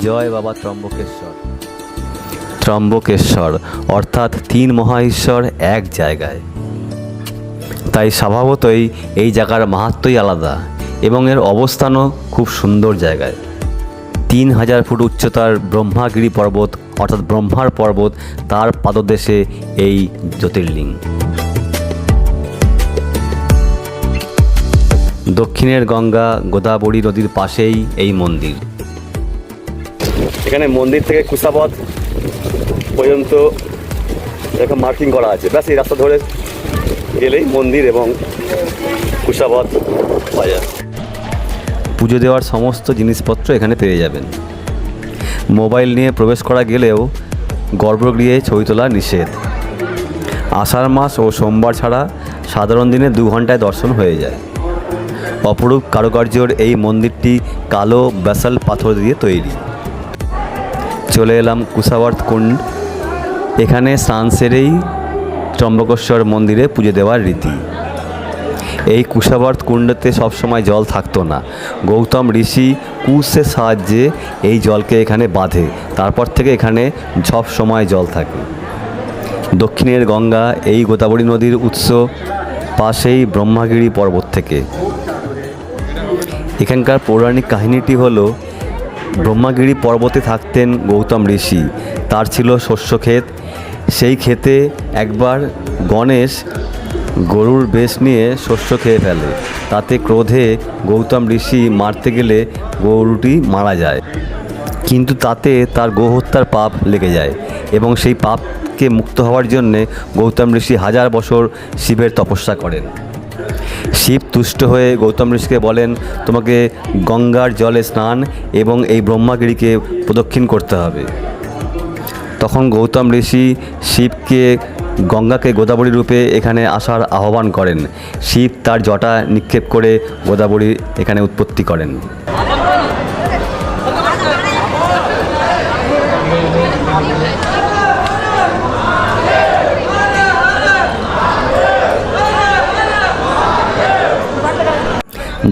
জয় বাবা ত্রম্বকেশ্বর। ত্রম্বকেশ্বর, অর্থাৎ তিন মহাঈশ্বর এক জায়গায়। তাই স্বভাবতই এই জায়গার মাহাত্মই আলাদা এবং এর অবস্থানও খুব সুন্দর জায়গায়। তিন হাজার ফুট উচ্চতার ব্রহ্মাগিরি পর্বত, অর্থাৎ ব্রহ্মার পর্বত, তার পাদদেশে এই জ্যোতির্লিঙ্গ দক্ষিণের গঙ্গা গোদাবরী নদীর পাশেই এই মন্দির। এখানে মন্দির থেকে কুসাবত পর্যন্ত এরকম মার্কিং করা আছে। ব্যাস, এই রাস্তা ধরে গেলেই মন্দির এবং কুসাবত বাজার পুজো দেওয়ার সমস্ত জিনিসপত্র এখানে পেয়ে যাবেন। মোবাইল নিয়ে প্রবেশ করা গেলেও গর্ভগৃহে ছবি তোলা নিষেধ। আষাঢ় মাস ও সোমবার ছাড়া সাধারণ দিনে দু ঘন্টায় দর্শন হয়ে যায়। অপরূপ কারুকার্যর এই মন্দিরটি কালো ব্যাসাল পাথর দিয়ে তৈরি। চলে এলাম কুসাবর্ত কুণ্ড। এখানে স্নান সেরেই ত্রম্বকেশ্বর মন্দিরে পুজো দেওয়ার রীতি। এই কুশাবর্ত কুণ্ডতে সবসময় জল থাকতো না। গৌতম ঋষি কুশের সাহায্যে এই জলকে এখানে বাঁধে। তারপর থেকে এখানে সব সময় জল থাকে। দক্ষিণের গঙ্গা, এই গোদাবরী নদীর উৎস, পাশেই ব্রহ্মাগিরি পর্বত থেকে। এখানকার পৌরাণিক কাহিনীটি হলো ব্রহ্মাগিরি পর্বতে থাকতেন গৌতম ঋষি। তার ছিল শস্যক্ষেত সেই ক্ষেতে একবার গণেশ গরুর বেশ নিয়ে শস্য খেয়ে ফেলে। তাতে ক্রোধে গৌতম ঋষি মারতে গেলে গরুটি মারা যায়। কিন্তু তাতে তার গোহত্যার পাপ লেগে যায় এবং সেই পাপকে মুক্ত হওয়ার জন্যে গৌতম ঋষি হাজার বছর শিবের তপস্যা করেন। শিব তুষ্ট হয়ে গৌতম ঋষিকে বলেন, তোমাকে গঙ্গার জলে স্নান এবং এই ব্রহ্মাগিরিকে প্রদক্ষিণ করতে হবে। তখন গৌতম ঋষি শিবকে গঙ্গাকে গোদাবরী রূপে এখানে আসার আহ্বান করেন। শিব তার জটা নিক্ষেপ করে গোদাবরী এখানে উৎপত্তি করেন।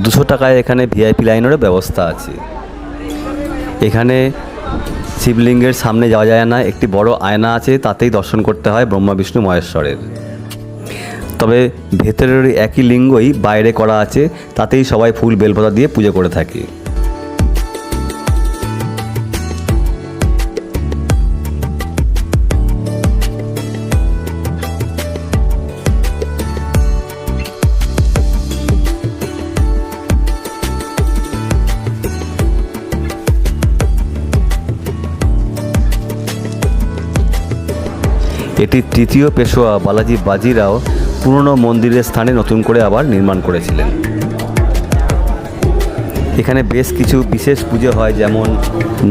দুশো টাকায় এখানে ভিআইপি লাইনেরও ব্যবস্থা আছে। এখানে শিবলিঙ্গের সামনে যাওয়া যায় না, একটি বড় আয়না আছে, তাতেই দর্শন করতে হয় ব্রহ্মা, বিষ্ণু, মহেশ্বরের। তবে ভেতরের একই লিঙ্গই বাইরে করা আছে, তাতেই সবাই ফুল বেলপাতা দিয়ে পুজো করে থাকে। এটি তৃতীয় পেশোয়া বালাজি বাজিরাও পুরনো মন্দিরের স্থানে নতুন করে আবার নির্মাণ করেছিলেন। এখানে বেশ কিছু বিশেষ পুজো হয়, যেমন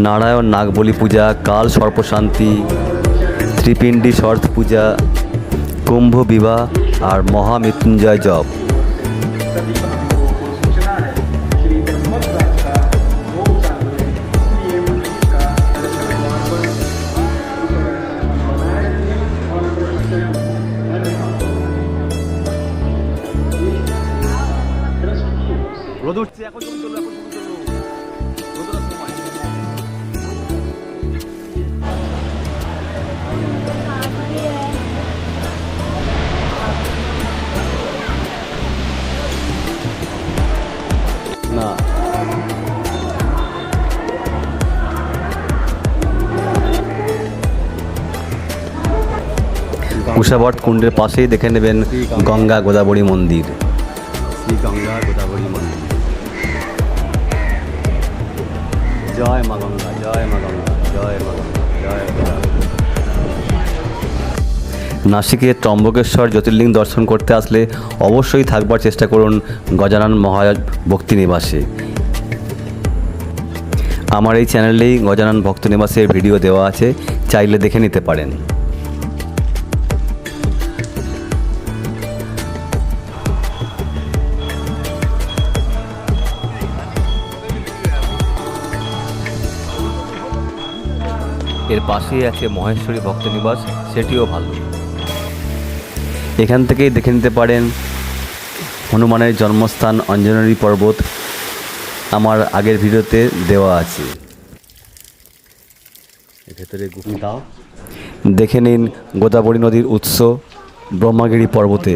নারায়ণ নাগবলি পূজা, কাল সর্পশান্তি, ত্রিপিণ্ডী শর্ত পূজা, কুম্ভ বিবাহ আর মহামৃত্যুঞ্জয় জপ। উঠছে এখন এখন রোদের সময়? না। কুণ্ডের পাশেই দেখে নেবেন গঙ্গা গোদাবরী মন্দির। শ্রী গঙ্গা গোদাবরী মন্দির। জয় মা গঙ্গা, জয় মা গঙ্গা, জয় মা গঙ্গা, জয় মা। নাসিকে ত্রম্বকেশ্বর জ্যোতির্লিঙ্গ দর্শন করতে আসলে অবশ্যই থাকবার চেষ্টা করুন গজানন মহারাজ ভক্তি নিবাসে আমার এই চ্যানেলেই গজানন ভক্ত নিবাসের ভিডিও দেওয়া আছে, চাইলে দেখে নিতে পারেন এর পাশেই আছে মহেশ্বরী ভক্ত ভক্তনিবাস, সেটিও ভালো। এখান থেকেই দেখে নিতে পারেন হনুমানের জন্মস্থান অঞ্জনারী পর্বত। আমার আগের ভিডিওতে দেওয়া আছে। ভেতরে দাও। দেখে নিন গোদাবরী নদীর উৎস, ব্রহ্মাগিরি পর্বতে।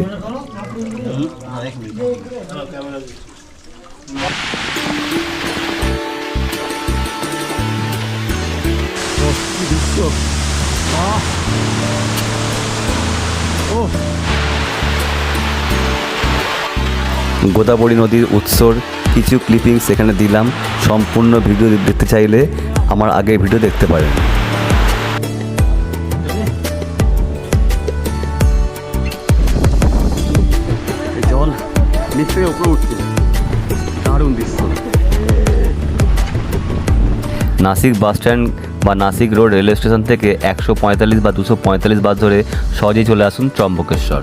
গোদাবরী নদীর উৎসর কিছু ক্লিপিং সেখানে দিলাম। সম্পূর্ণ ভিডিও দেখতে চাইলে আমার আগে ভিডিও দেখতে পারেন। জল নিচ থেকে উপরে উঠছে। দারুণ দৃশ্য। নাসিক বাস স্ট্যান্ড বা নাসিক রোড রেলওয়ে স্টেশন থেকে একশো পঁয়তাল্লিশ বা দুশো পঁয়তাল্লিশ বাস ধরে সহজেই চলে আসুন ত্রম্বকেশ্বর